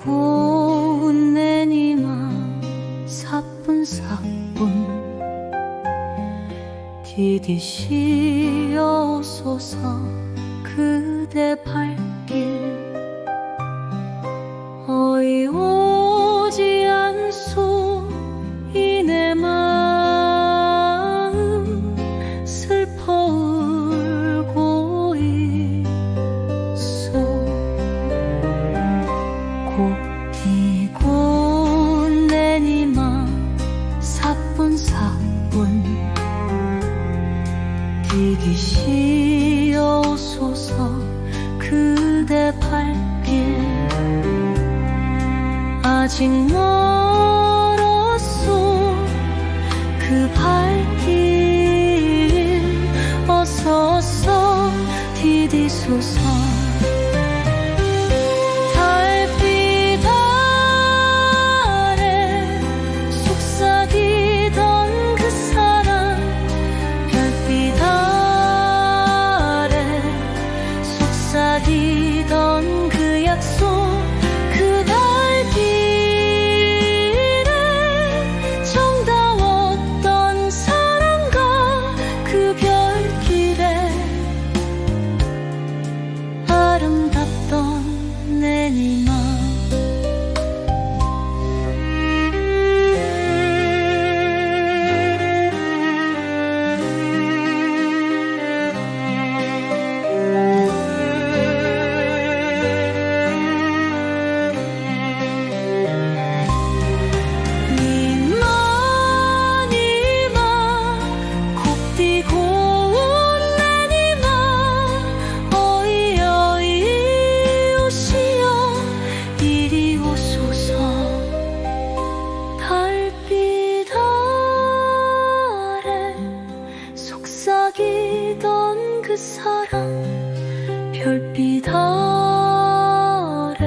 곱디고 내니마 사뿐사뿐 디디시어소서 그대 발길 어이 오 디디시어소서 그대 발길 아직 멀었소 그 발길. 어서 어서 디디소서 속삭이던 그 약속 사랑 별빛 아래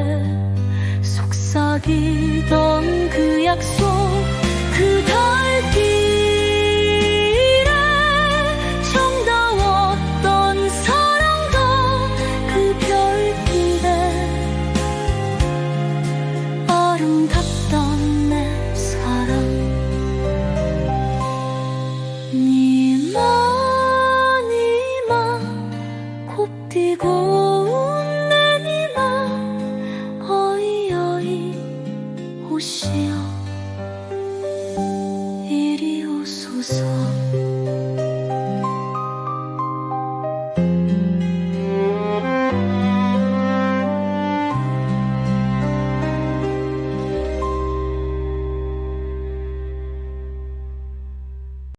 속삭이던 그 약속 그달. Oh.